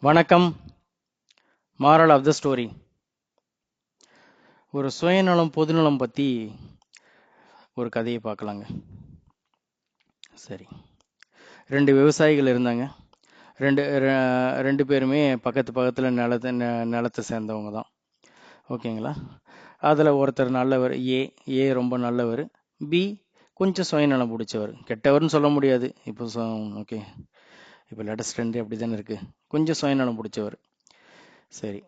வணக்கம். Moral of the story ஒரு சுயநலம் பொதுநலம் பற்றி ஒரு கதையை பார்க்கலாங்க. சரி. ரெண்டு விவசாயிகள் இருந்தாங்க. ரெண்டு ரெண்டு பேருமே பக்கத்து பக்கத்தில் நிலத்தை நிலத்தை சேர்ந்தவங்க தான். ஓகேங்களா? அதில் ஒருத்தர் நல்லவர் ஏ ஏ ரொம்ப நல்லவர். பி கொஞ்சம் சுயநலம் பிடிச்சவர். கெட்டவர்னு சொல்ல முடியாது. இப்போ ஓகே. இப்போ லேட்டஸ்ட் ட்ரெண்ட் அப்படி தானே இருக்குது கொஞ்சம் சுயநலம் பிடிச்சவர். சரி.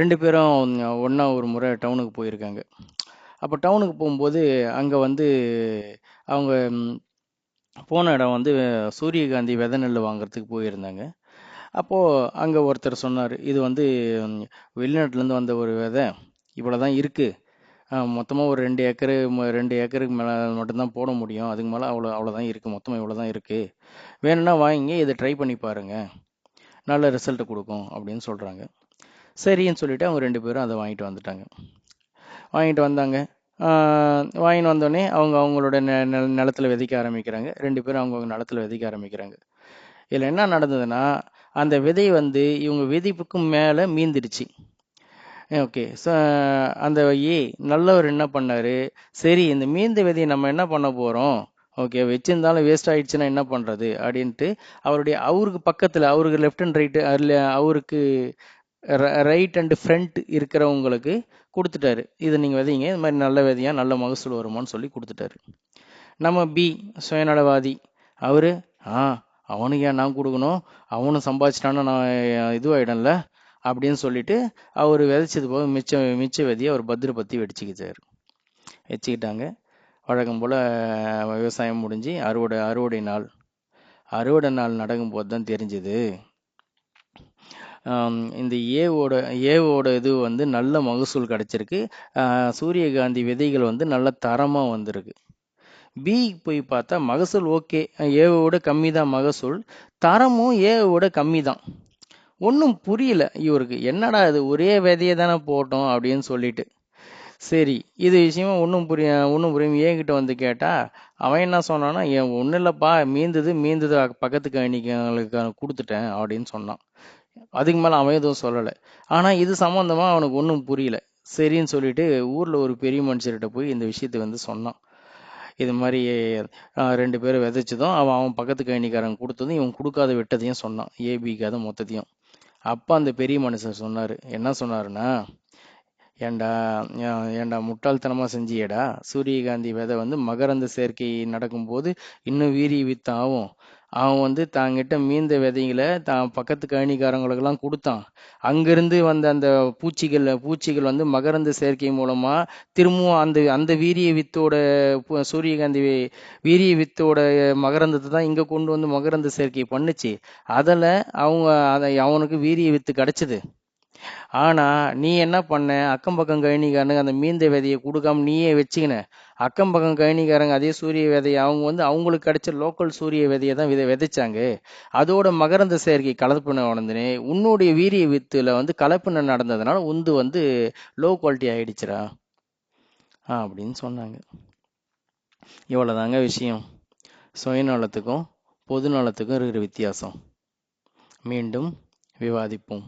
ரெண்டு பேரும் ஒன்றா ஒரு முறை டவுனுக்கு போயிருக்காங்க. அப்போ டவுனுக்கு போகும்போது அங்கே வந்து அவங்க போன இடம் வந்து சூரியகாந்தி விதை நெல் வாங்குறதுக்கு போயிருந்தாங்க. அப்போது அங்கே ஒருத்தர் சொன்னார் இது வந்து வெளிநாட்டிலேருந்து வந்த ஒரு விதை இவ்வளோ தான் இருக்குது மொத்தமாக ஒரு ரெண்டு ஏக்கரு ரெண்டு ஏக்கருக்கு மேலே மட்டும்தான் போட முடியும். அதுக்கு மேலே அவ்வளோ அவ்வளோதான் இருக்குது மொத்தமாக இவ்வளோ தான் இருக்குது வேணும்னா வாங்கி இதை ட்ரை பண்ணி பாருங்கள் நல்ல ரிசல்ட் கொடுக்கும் அப்படின்னு சொல்கிறாங்க சரின்னு சொல்லிவிட்டு அவங்க ரெண்டு பேரும் அதை வாங்கிட்டு வந்துட்டாங்க. வாங்கிட்டு வந்தாங்க. வாங்கிட்டு வந்தோடனே அவங்க அவங்களோட நெ நெ- நிலத்துல விதைக்க ஆரம்பிக்கிறாங்க. ரெண்டு பேரும் அவங்கவுங்க நிலத்துல விதைக்க ஆரம்பிக்கிறாங்க. இதில் என்ன நடந்ததுன்னா அந்த விதை வந்து இவங்க விதைப்புக்கும் மேலே மீந்துடுச்சு. ஓகே. ஸோ அந்த ஏ நல்லவர் என்ன பண்ணார்? சரி இந்த மீந்த விதையை நம்ம என்ன பண்ண போகிறோம் ஓகே வச்சிருந்தாலும் வேஸ்ட் ஆயிடுச்சுன்னா என்ன பண்ணுறது அப்படின்ட்டு அவருடைய அவருக்கு பக்கத்தில் அவருக்கு லெஃப்ட் அண்ட் ரைட்டு அதில் அவருக்கு ரைட் அண்ட் ஃப்ரண்ட் இருக்கிறவங்களுக்கு கொடுத்துட்டாரு. இதை நீங்கள் விதைங்க இது மாதிரி நல்ல விதையாக நல்ல மகசூல் வருமான்னு சொல்லி கொடுத்துட்டாரு. நம்ம பி சுயநலவாதி. அவர் ஆ அவனுக்கு ஏன் நான் கொடுக்கணும்? அவனும் சம்பாதிச்சிட்டான்னு நான் இதுவாயிடும்ல அப்படின்னு சொல்லிட்டு அவர் விதைச்சது போக மிச்ச மிச்ச விதையை அவர் பத்திரப்படுத்தி வெடிச்சுக்கிட்டாரு. வச்சுக்கிட்டாங்க. வழக்கம் போல் விவசாயம் முடிஞ்சு அறுவடை அறுவடை நாள். அறுவடை நாள் நடக்கும்போது தான் தெரிஞ்சுது. இந்த ஏவோட ஏவோட இது வந்து நல்ல மகசூல் கிடச்சிருக்கு. சூரியகாந்தி விதைகள் வந்து நல்ல தரமாக வந்திருக்கு. பி போய் பார்த்தா மகசூல் ஓகே. ஏவோட கம்மி தான் மகசூல். தரமும் ஏவோட கம்மி தான். ஒன்றும் புரியல. இவருக்கு என்னடா இது ஒரே விதையை தானே போட்டோம் அப்படின்னு சொல்லிட்டு. சரி இது விஷயமா ஒன்றும் புரிய ஒன்றும் புரியும் ஏங்கிட்ட வந்து கேட்டா அவன் என்ன சொன்னான்னா என் ஒன்றும் இல்லைப்பா மீந்தது மீந்தது பக்கத்துக்கு அன்னைக்கு கொடுத்துட்டேன் அப்படின்னு சொன்னான். அதுக்கு மேலே அவன் எதுவும் சொல்லலை. ஆனால் இது சம்மந்தமாக அவனுக்கு ஒன்றும் புரியல. சரின்னு சொல்லிட்டு ஊரில் ஒரு பெரிய மனுஷர்கிட்ட போய் இந்த விஷயத்த வந்து சொன்னான். இது மாதிரி ரெண்டு பேரும் விதைச்சதும் அவன் அவன் பக்கத்து கழனிக்காரன் கொடுத்ததும் இவன் கொடுக்காத விட்டதையும் சொன்னான். ஏபிக்காத மொத்தத்தையும். அப்போ அந்த பெரிய மனுஷன் சொன்னார். என்ன சொன்னாருன்னா ஏன்டா ஏண்டா ஏன்டா முட்டாள்தனமாக செஞ்சியடா? சூரியகாந்தி விதை வந்து மகரந்த சேர்க்கை நடக்கும்போது இன்னும் வீரிய வித்தாகும் அவன் வந்து தாங்கிட்ட மீந்த விதைகளை தான் பக்கத்து கழனிக்காரங்களுக்கெல்லாம் கொடுத்தான். அங்கிருந்து வந்த அந்த பூச்சிகள் பூச்சிகள் வந்து மகரந்த சேர்க்கை மூலமா திரும்பவும் அந்த அந்த வீரிய வித்தோட சூரியகாந்தி வீரிய வித்தோட மகரந்தத்தை தான் இங்க கொண்டு வந்து மகரந்த சேர்க்கை பண்ணுச்சு. அதில் அவங்க அதை அவனுக்கு வீரிய வித்து கிடைச்சது. ஆனா நீ என்ன பண்ண? அக்கம் பக்கம் கழனிக்காரனுக்கு அந்த மீந்த விதையை கொடுக்காம நீயே வச்சுக்கின. அக்கம் பக்கம் கழனிக்காரங்க அதே சூரிய விதையை அவங்க வந்து அவங்களுக்கு கிடைச்ச லோக்கல் சூரிய விதையை தான் விதை விதைச்சாங்க. அதோட மகரந்த சேர்க்கை கலப்பின உடனே உன்னுடைய வீரிய வித்துல வந்து கலப்பின நடந்ததுனால உந்து வந்து லோ குவாலிட்டி ஆயிடுச்சுடா. அப்படின்னு சொன்னாங்க. இவ்வளோதாங்க விஷயம். சுயநலத்துக்கும் பொது நலத்துக்கும் இருக்கிற வித்தியாசம். மீண்டும் விவாதிப்போம்.